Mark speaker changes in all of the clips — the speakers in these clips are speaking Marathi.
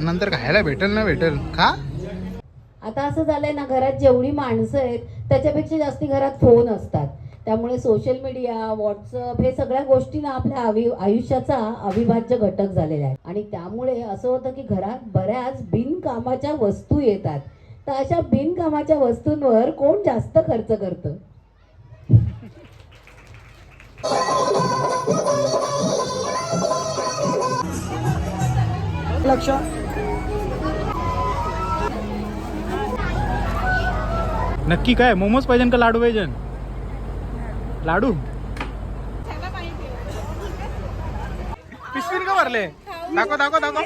Speaker 1: नंतर खायला भेटेल ना भेटेल. का
Speaker 2: आता असं झालंय ना घरात जेवढी माणसं आहेत त्याच्यापेक्षा जास्ती घरात फोन असतात. त्यामुळे सोशल मीडिया व्हॉट्सअप हे सगळ्या गोष्टी ना आपल्या आयु आयुष्याचा अविभाज्य घटक झालेला आहे आणि त्यामुळे असं होतं की घरात बऱ्याच बिनकामाच्या वस्तू येतात. तर अशा बिनकामाच्या वस्तूंवर कोण जास्त खर्च करतं?
Speaker 3: लक्ष.
Speaker 1: नक्की काय मोमोज पाहिजे का लाडू पाहिजे? लाडू? पिशवीन का भरले? दाखव दाखव दाखव.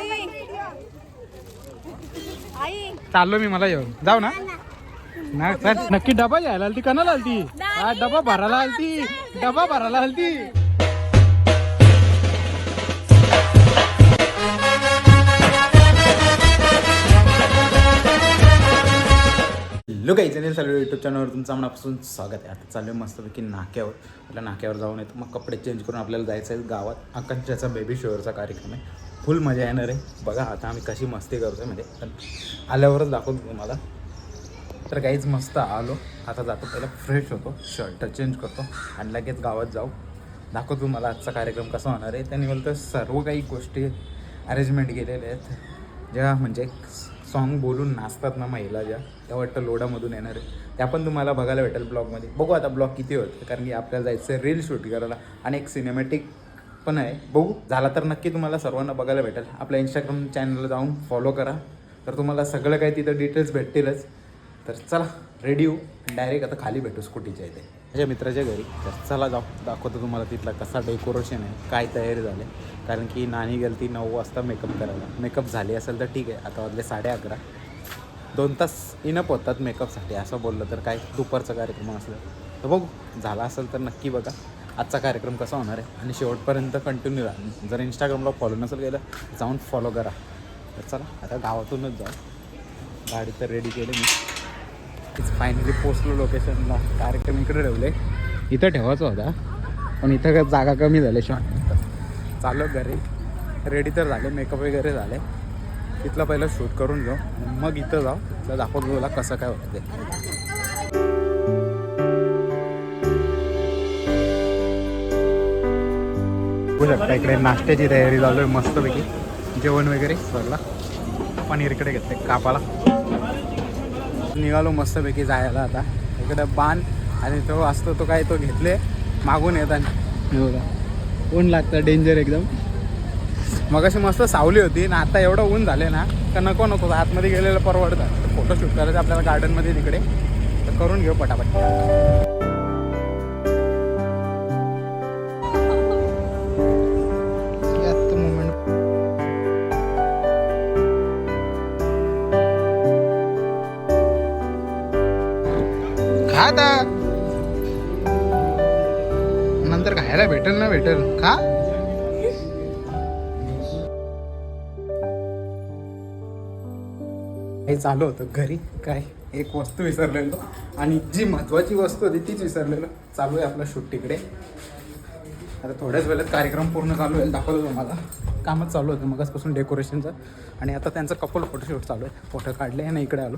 Speaker 1: चाललो मी मला येऊन. जाऊ ना. नक्की डबा घ्यायला आलती कणाला आलती? हा डबा भरायला आलती. डबा भरायला आलती. लोक चॅनल चालू यूट्यूब चॅनलवर तुमचं मनापासून स्वागत आहे. आता चालू आहे मस्तपैकी नाक्यावर. आपल्या नाक्यावर जाऊन येतो. मग कपडे चेंज करून आपल्याला जायचं आहे गावात. आकांक्षाचा बेबी शोअरचा कार्यक्रम आहे. फुल मजा येणार आहे. बघा आता आम्ही कशी मस्ती करतोय म्हणजे पण आल्यावरच दाखवतो तुम्हाला. तर काहीच मस्त आलो. आता जातो पहिला फ्रेश होतो. शर्ट चेंज करतो. आणि लगेच गावात जाऊ. दाखवतो तुम्हाला आजचा कार्यक्रम कसा होणार आहे. त्यांनी बोलतं सर्व काही गोष्टी अरेंजमेंट केलेल्या आहेत. ज्या म्हणजे सॉन्ग बोलून नाचतात ना महिला ज्या त्या वाटतं लोडामधून येणार आहे. त्या पण तुम्हाला बघायला भेटेल ब्लॉगमध्ये. बघू आता ब्लॉग किती होतं कारण की आपल्याला जायचं आहे रील शूट करायला. आणि एक सिनेमॅटिक पण आहे. बघू झाला तर नक्की तुम्हाला सर्वांना बघायला भेटेल. आपल्या इंस्टाग्राम चॅनलला जाऊन फॉलो करा. तर तुम्हाला सगळं काही तिथं डिटेल्स भेटतीलच. तर चला रेडी होऊ. डायरेक्ट आता खाली भेटू स्कूटीच्या इथे. माझ्या मित्राच्या घरी. तर चला जाऊ. दाखवतो तुम्हाला तिथला कसा डेकोरेशन आहे काय तयारी झाली. कारण की नानी गेलती नऊ वाजता मेकअप करायला. मेकअप झाली असेल तर ठीक आहे. आता वाजले साडे अकरा. दोन तास इनप होतात मेकअपसाठी असं बोललं तर काय दुपारचा कार्यक्रम असलं. तर बघू. झाला असेल तर नक्की बघा. आजचा कार्यक्रम कसा होणार आहे? आणि शेवटपर्यंत कंटिन्यू राहा. जर इंस्टाग्रामला फॉलो नसेल केलं जाऊन फॉलो करा. तर चला आता गावातूनच जाऊ. गाडी तर रेडी केली मी. फायनली पोचलो लोकेशनला कार्यक्रम इकडे ठेवले. इथं ठेवायचा होता पण इथं काय जागा कमी झाली शॉर्ट चालू घरी. रेडी तर झाले. मेकअप वगैरे झाले. तिथलं पहिलं शूट करून आणि मग इथं जाऊ. तर दाखवतो तुला कसं काय होतं ते. बघू शकता इकडे नाश्त्याची तयारी चालू आहे मस्तपैकी. जेवण वगैरे सरला पनीर इकडे घेतले कापाला. निघालो मस्तपैकी जायला आता. इकडं बाण आणि तो असतो तो काय तो घेतले मागून येतात ऊन लागतं डेंजर एकदम. मग अशी मस्त सावली होती ना आता एवढं ऊन झाले ना तर नको नको. आतमध्ये गेलेलं परवडतं. फोटोशूट करायचं आपल्याला गार्डनमध्ये तिकडे. तर करून घेऊ पटापट. हे चालू होतं घरी. काय? एक वस्तू विसरलेलो. आणि जी महत्वाची वस्तू होती तीच विसरलेलो. चालू आहे आपलं शूट तिकडे. आता थोड्याच वेळात कार्यक्रम पूर्ण चालू आहे दाखवतो तुम्हाला. कामच चालू होतं. मगासपासून डेकोरेशनचं आणि आता त्यांचं कपल फोटोशूट चालू आहे. फोटो काढले आणि इकडे आलो.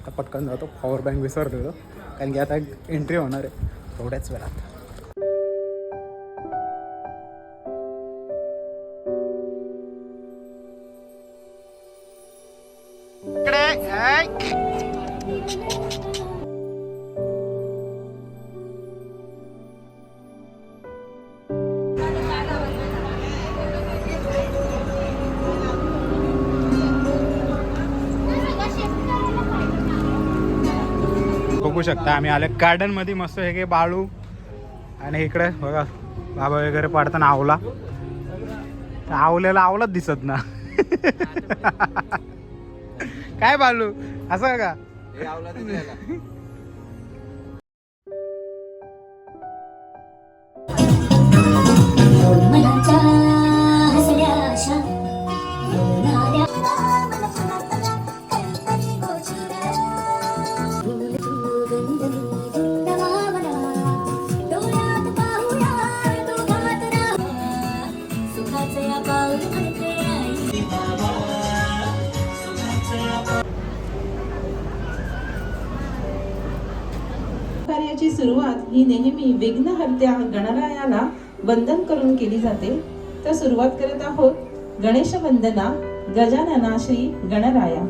Speaker 1: आता पटकन जातो. पॉवर बँक विसरलेलो. कारण की आता एंट्री होणार आहे. थोड्याच वेळात. बघू शकता. आम्ही आले गार्डनमध्ये मस्त हे काही बाळू. आणि इकडे बघा बाबा वगैरे पाडताना आवला. आवल्याला आवलाच दिसत ना. काय बालू असं का?
Speaker 3: सुरुवात ही नेहमी विघ्नहर्त्या गणरायाला वंदन करून केली जाते. तर सुरुवात करत आहोत गणेश वंदना गजानना श्री गणराया.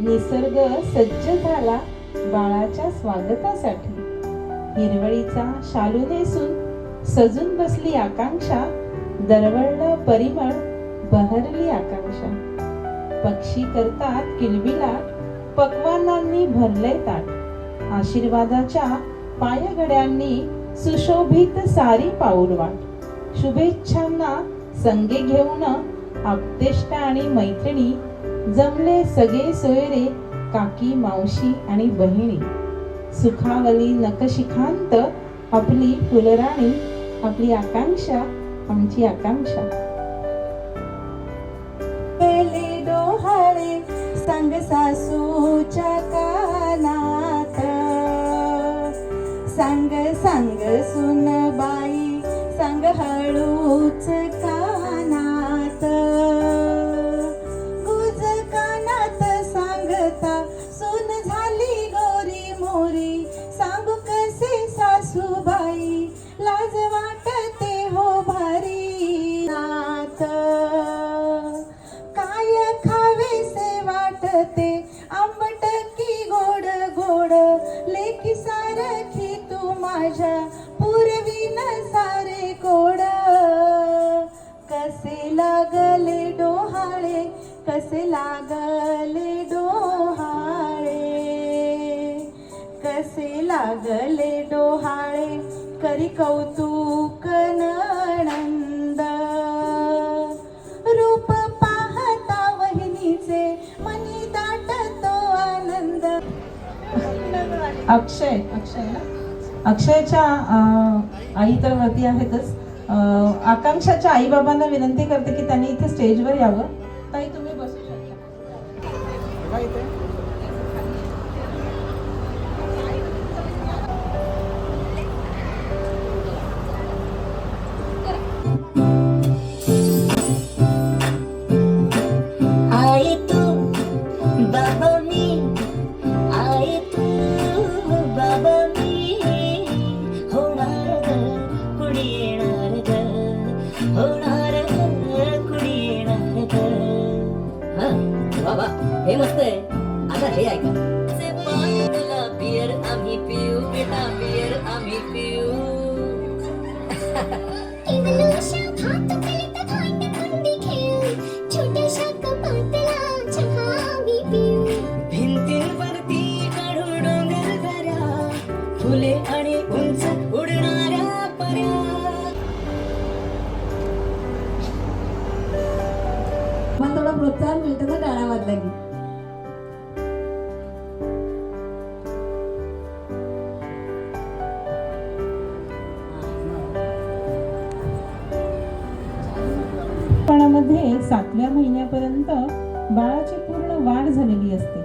Speaker 3: निसर्ग सज्ज झाला बाळाच्या स्वागतासाठी. हिरवळीचा शालू नेसून सजून बसली आकांक्षा दरवळलं परिमळ बहरली आकांक्षा. पक्षी करतात किलबिलाट पक्वानांनी भरले ताट. आशीर्वादाच्या पायघड्यांनी सुशोभित सारी पाऊलवाट शुभेच्छांना संगे घेऊन आपतेष्ट आणि मैत्रिणी जमले सगळे सोयरे काकी मावशी आणि बहिणी. सुखावली नकशिखांत आपली फुलराणी आपली आकांक्षा आमची आकांक्षा.
Speaker 4: डोहाळे सांग सासूच्या कानात. सांग सांग सुनबाई सांग हळूच लागले डोहाळे कसे लागले डोहाळे? कसे लागले डोहाळे? करी कौतुक नणंद. रूप पाहता वहिनीचे मनी दाटतो आनंद.
Speaker 3: अक्षय अक्षय ना अक्षयच्या आई तर वरती आहेतच. आकांक्षाच्या आई बाबांना विनंती करते की त्यांनी इथे स्टेजवर यावं. महिन्यापर्यंत बाळाची पूर्ण वाढ झालेली असते.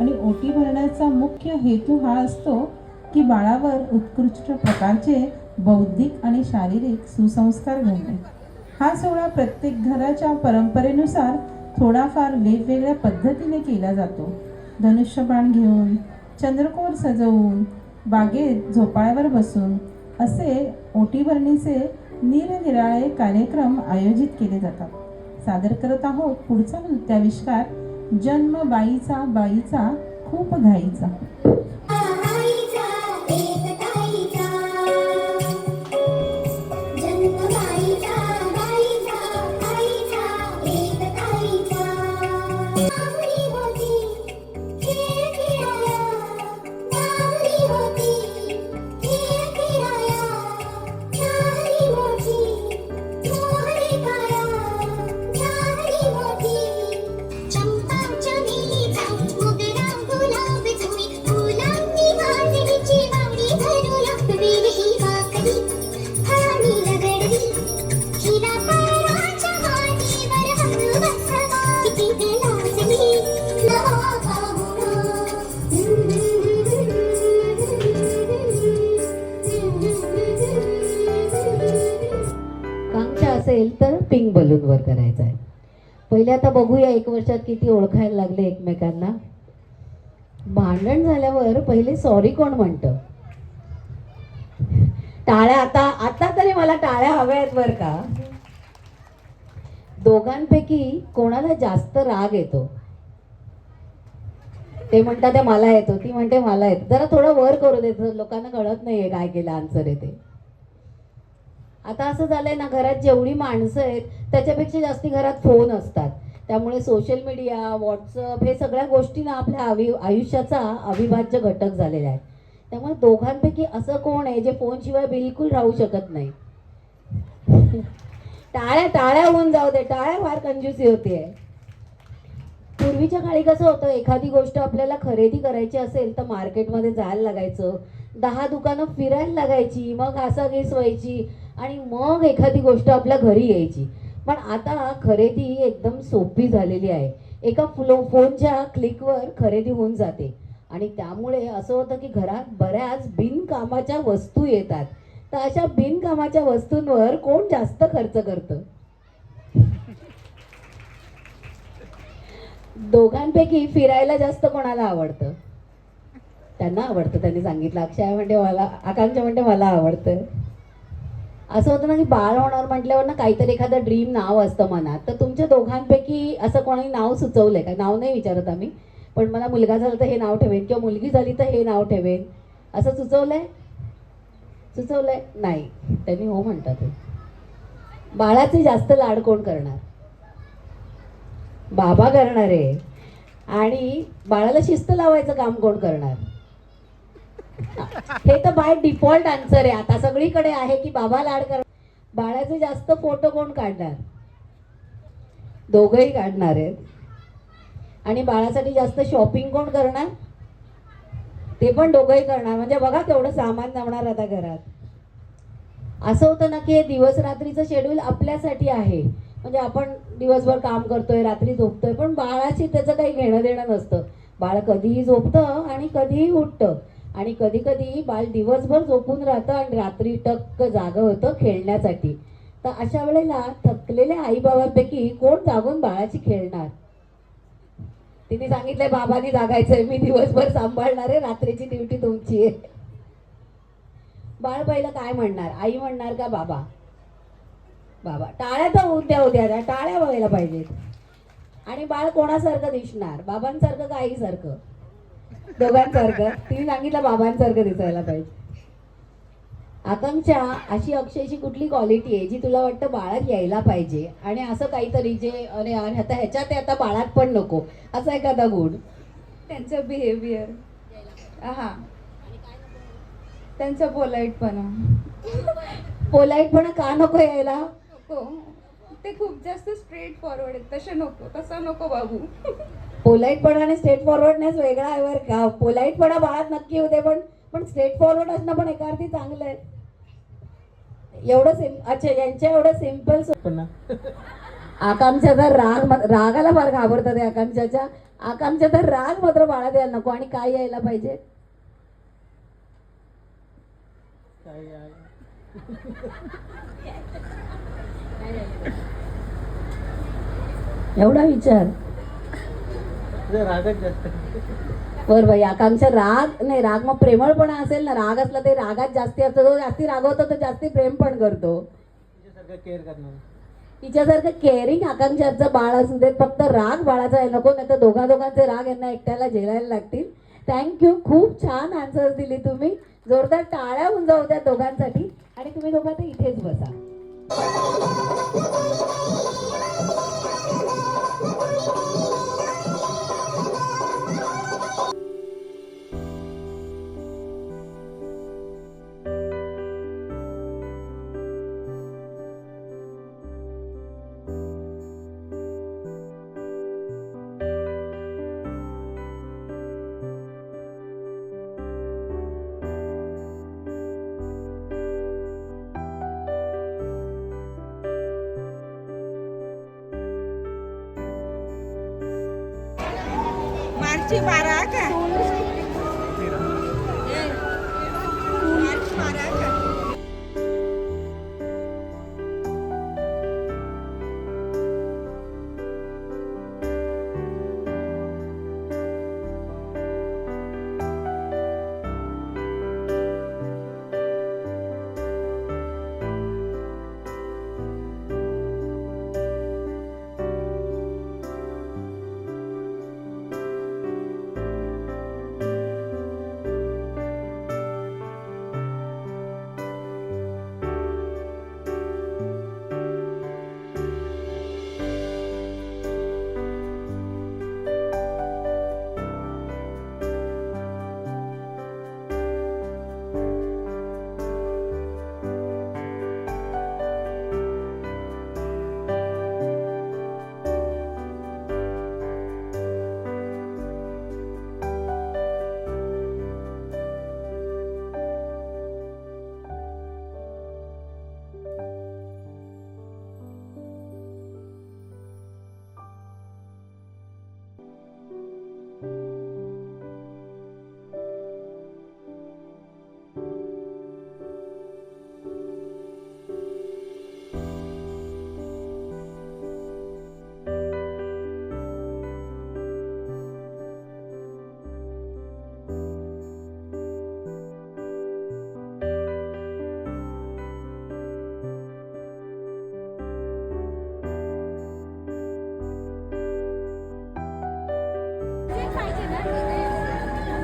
Speaker 3: आणि ओटी भरण्याचा मुख्य हेतू हा असतो की बाळावर उत्कृष्ट प्रकारचे बौद्धिक आणि शारीरिक सुसंस्कार घडणे. हा सोहळा प्रत्येक घराच्या परंपरेनुसार थोडाफार वेगवेगळ्या पद्धतीने केला जातो. धनुष्यबाण घेऊन चंद्रकोर सजवून बागेत झोपाळ्यावर बसून असे ओटीभरणीचे निरनिराळे कार्यक्रम आयोजित केले जातात. सादर करत आहोत. पुढचा नृत्याविष्कार जन्म बाईचा बाईचा खूप घाईचा.
Speaker 2: करायचा आहे. पहिले आता बघूया एक वर्षात किती ओळखायला लागले एकमेकांना. भांडण झाल्यावर पहिले सॉरी कोण म्हणतं? टाळ्या आता आता तरी मला टाळ्या हव्या आहेत बरं का. दोघांपैकी कोणाला जास्त राग येतो? ते म्हणतात मला येतो. ती म्हणते मला येतो. जरा थोडं वर करू देत लोकांना कळत नाहीये काय केलं आन्सर येते आता असं झालंय ना घरात जेवढी माणसं आहेत त्याच्यापेक्षा जास्ती घरात फोन असतात. त्यामुळे सोशल मीडिया व्हॉट्सअप हे सगळ्या गोष्टी ना आपल्या आवि आयुष्याचा अविभाज्य घटक झालेला आहे त्यामुळे दोघांपैकी असं कोण आहे जे फोनशिवाय बिलकुल राहू शकत नाही? टाळ्या टाळ्या होऊन जाऊ दे टाळ्या फार कंजूसी होते पूर्वीच्या काळी कसं होतं एखादी गोष्ट आपल्याला खरेदी करायची असेल तर मार्केटमध्ये जायला लागायचं. दहा दुकानं फिरायला लागायची मग घासाघीस व्हायची आणि मग एखादी गोष्ट आपल्या घरी यायची. पण आता खरेदी एकदम सोपी झालेली आहे. एका फुलो फोनच्या क्लिकवर खरेदी होऊन जाते. आणि त्यामुळे असं होतं की घरात बऱ्याच बिनकामाच्या वस्तू येतात. तर अशा बिनकामाच्या वस्तूंवर कोण जास्त खर्च करतं? दोघांपैकी फिरायला जास्त कोणाला आवडतं? त्यांना आवडतं. त्यांनी सांगितलं. अक्षय म्हणजे मला आकांक्षा म्हणते मला आवडतं. असं होतं ना की बाळ होणार म्हटल्यावर ना काहीतरी एखादं ड्रीम नाव असतं मनात. तर तुमच्या दोघांपैकी असं कोणी नाव सुचवलंय का? नाव नाही विचारत आम्ही. पण मला मुलगा झाला तर हे नाव ठेवेन किंवा मुलगी झाली तर हे नाव ठेवेन. असं सुचवलंय? सुचवलंय? नाही. त्यांनी हो म्हणतात. बाळाचे जास्त लाड कोण करणार? बाबा करणार. आहे आणि बाळाला शिस्त लावायचं काम कोण करणार? हे तर बाय डिफॉल्ट आन्सर आहे. आता सगळीकडे आहे की बाबा लाड कर बाळाचे जास्त फोटो कोण काढणार? दोघंही काढणार आहेत. आणि बाळासाठी जास्त शॉपिंग कोण करणार? ते पण दोघंही करणार. म्हणजे बघा केवढं सामान जमणार आता घरात. असं होतं ना की हे दिवस रात्रीचं शेड्यूल आपल्यासाठी आहे. म्हणजे आपण दिवसभर काम करतोय रात्री झोपतोय पण बाळाशी त्याचं काही घेणं देणं नसतं. बाळ कधीही झोपतं आणि कधीही उठतं. आणि कधी कधी बाळ दिवसभर झोपून राहतं आणि रात्री टक्क जागं होतं खेळण्यासाठी. तर अशा वेळेला थकलेल्या आईबाबांपैकी कोण जागून बाळाची खेळणार? तिने सांगितलंय बाबांनी जागायचंय मी दिवसभर सांभाळणार आहे रात्रीची ड्युटी तुमची आहे. बाळ पहिलं काय म्हणणार? आई म्हणणार का बाबा? बाबा टाळ्या तर उद्या उद्या द्या टाळ्या बघायला पाहिजेत. आणि बाळ कोणासारखं दिसणार? बाबांसारखं का आईसारखं? दोघांसारखं तिने सांगितलं बाबांसारखं दिसायला पाहिजे. आकांक्षा अशी अक्षयची कुठली क्वालिटी आहे जी तुला वाटतं बाळात यायला पाहिजे? आणि असं काहीतरी जे अरे अरे आता ह्याच्यात आता बाळात पण नको. असा एखादा गुण.
Speaker 4: त्यांचं बिहेवियर हा. त्यांचा पोलाईटपणा
Speaker 2: पोलाईटपणा का नको यायला?
Speaker 4: नको ते खूप जास्त स्ट्रेट फॉरवर्ड आहेत. तसे नको. तसं नको बाबू.
Speaker 2: पोलाईटपणा आणि स्ट्रेट फॉरवर्डनेस वेगळा आहे बरं का. पोलाईटपणा बाळात नक्की होते पण पण स्ट्रेट फॉरवर्ड असणं पण एका अर्थी चांगलं आहे. एवढं सिम अच्छा यांच्या एवढं सिंपल आकांक्षाचा राग मा- रागाला फार घाबरतात आकांक्षाच्या. आकांक्षाचा राग मात्र बाळात यायला नको आणि काय यायला पाहिजे. एवढा विचार. बर बाई आकांक्षा राग नाही राग मग प्रेमळपणा असेल ना राग असला ते रागात जास्ती असतो तो जास्ती रागवतो तो जास्ती प्रेम पण करतो. तिच्यासारखं केअरिंग आकांक्षाचं बाळ असू देत फक्त राग बाळाचा आहे नको नाही तर दोघा दोघांचे राग यांना एकट्याला झेलायला लागतील. थँक्यू खूप छान आन्सर्स दिली तुम्ही. जोरदार टाळ्या होऊन जाऊ द्या दोघांसाठी. आणि तुम्ही दोघं आता इथेच बसा.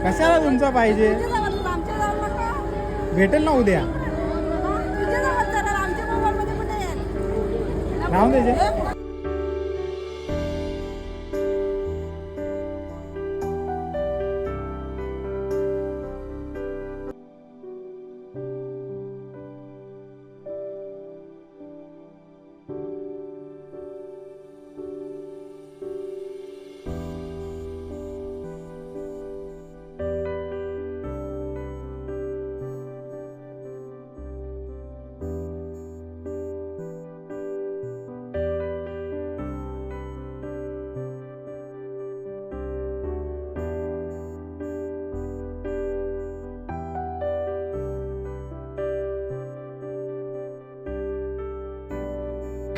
Speaker 5: कशाला तुमचा पाहिजे? भेटेल ना उद्या. राहून द्यायचे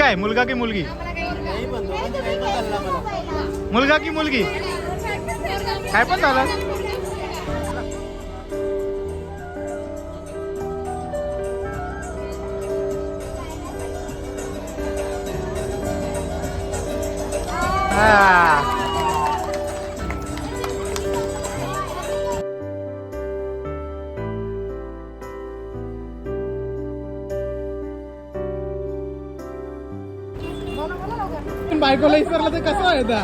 Speaker 5: काय? मुलगा की मुलगी? मुलगा की मुलगी? काय पण झालं. हा. बायकोला विसरलं तर कसं व्हायचं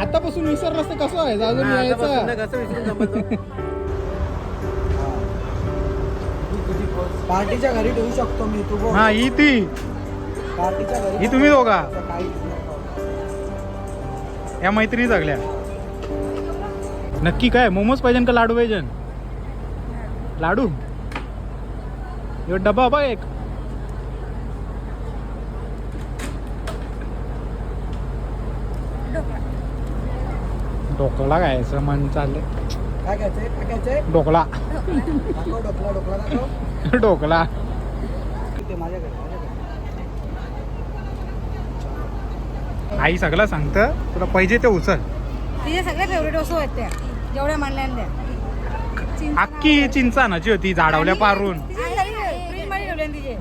Speaker 5: आतापासून विसरलं तर कसं व्हायचं अजून यायचं.
Speaker 6: पार्टीच्या घरी ठेवू शकतो मी तू.
Speaker 5: हा ही ती.
Speaker 6: पार्टीच्या घरी
Speaker 5: ही तुम्ही दोघा. या मैत्रिणी सगळ्या. नक्की काय? मोमोज पाहिजे का लाडू पाहिजे? लाडू? डबा बघ एक. ढोकळा काय मन चाललंय.
Speaker 6: काय घ्यायचंय? काय घ्यायचंय?
Speaker 5: ढोकळा
Speaker 6: दाखव डोकला डोकला दाखव.
Speaker 5: ढोकळा
Speaker 6: ते माझ्याकडे माझ्याकडे.
Speaker 5: आई सगळं सांगतं तुला पाहिजे ते उचल.
Speaker 7: तिचे सगळे फेवरेट वस्तू आहेत त्या. जेवढ्या त्या.
Speaker 5: अख्खी चिंचानाची होती झाडावल्या पारून.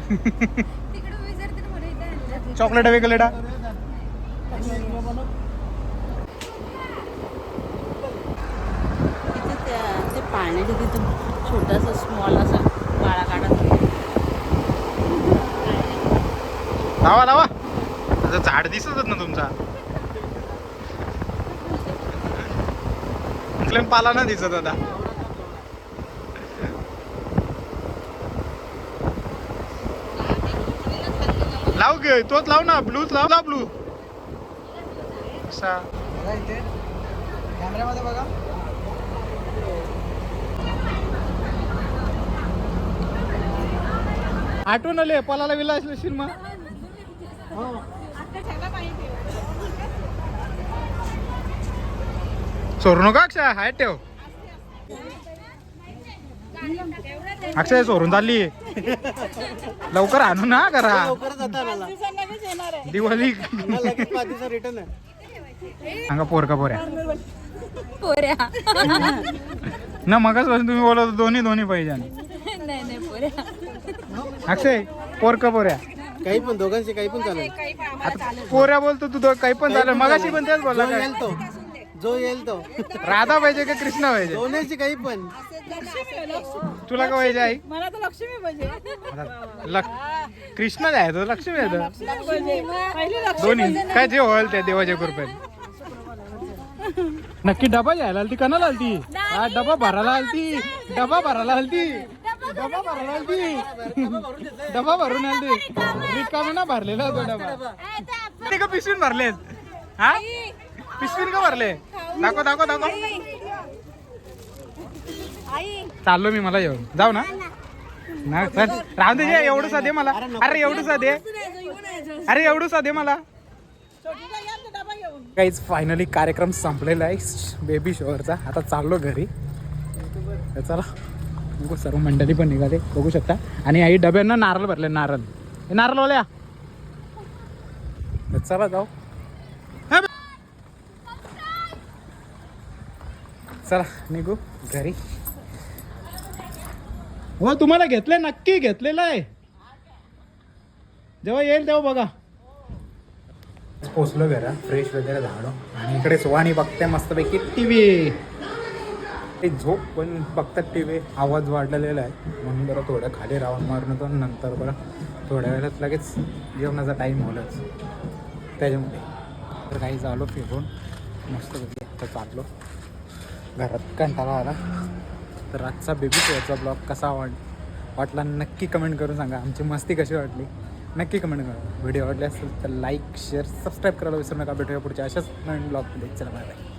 Speaker 5: चॉकलेटा वेगलेटा
Speaker 8: तिथे त्या ते पाळण्याच्या तिथं छोटासा स्मॉल असा पाळा काढत
Speaker 5: लावा लावा त्याचं झाड दिसतच ना तुमचा. म्हटलं पाला ना दिसत आता. लाव गे तोच लाव ना ब्लूच लाव. ना ब्लू. असा.
Speaker 6: कॅमेऱ्यामध्ये बघा.
Speaker 5: आठवण आले पलाला विला असले मग सोरू नका अक्षय हाय ठेव. अक्षय सोडून चालली. लवकर आणू ना करा दिवाळी.
Speaker 6: रिटर्न
Speaker 5: सांगा पोर का पोऱ्या. ना मगच तुम्ही बोलत दोन्ही दोन्ही पाहिजे. अक्षय पोर का पोऱ्या?
Speaker 6: काही पण दोघांशी काही पण चालेल.
Speaker 5: आता पोऱ्या बोलतो तू दो- काही पण झालं मगाशी पण तेच बोलला
Speaker 6: जो
Speaker 5: काय?
Speaker 6: येईल तो. जो येईल तो.
Speaker 5: राधा पाहिजे का कृष्ण पाहिजे?
Speaker 6: दोन्हीची काही पण.
Speaker 5: तुला का पाहिजे आई?
Speaker 7: मला तर लक्ष्मी पाहिजे.
Speaker 5: आता लक कृष्ण जायचं लक्ष्मी
Speaker 7: पहिली
Speaker 5: दोन्ही. काय जे होईल त्या देवाच्या कृपेत. नक्की डबा घ्यायला आलती कनाला आलती? हा डबा भरायला आलती. डबा भरायला आलती. डबा आलती डबा भरून आलती रिकामी ना भरलेला तो डबा. ते का पिशवीन भरलेत? हा? पिशवीन का भरले? दाखव दाखव दाखव. चाललो मी मला येऊन. जाऊ ना. राहून दे एवढं दे मला. अरे एवढं दे अरे एवढं दे मला. काहीच फायनली कार्यक्रम संपलेला आहे. बेबी शॉवरचा आता चाललो घरी. चला. बघू सर्व मंडळी पण निघाले बघू शकता. आणि आई डब्यांना नारळ भरले नारळ. हे नारळ ओल्या. चला जाऊ. चला निघू घरी. हो तुम्हाला घेतले नक्की घेतलेलं आहे. जेव्हा येईल तेव्हा बघा. पोचलो घरा फ्रेश वगैरे झालो. आणि इकडे सुवाणी बघते मस्तपैकी टी व्ही
Speaker 1: ते झोप पण बघतात टी व्ही आवाज वाढलेला आहे. म्हणून बरं थोडं खाली राऊंड मारून होतो नंतर बरं थोड्या वेळात लगेच जेवणाचा टाईम होलाच. त्याच्यामुळे. तर काही झालो फिरून. मस्त आता चाललो. घरात कंटाळा आला. तर आजचा बेबी शोचा ब्लॉग कसा वाट वाटला नक्की कमेंट करून सांगा. आमची मस्ती कशी वाटली? नक्की कमेंट करा. व्हिडिओ आवडले असेल तर लाईक शेअर सबस्क्राईब करायला विसरू नका. भेटूया पुढच्या अशाच नवीन ब्लॉग चला बाय बाय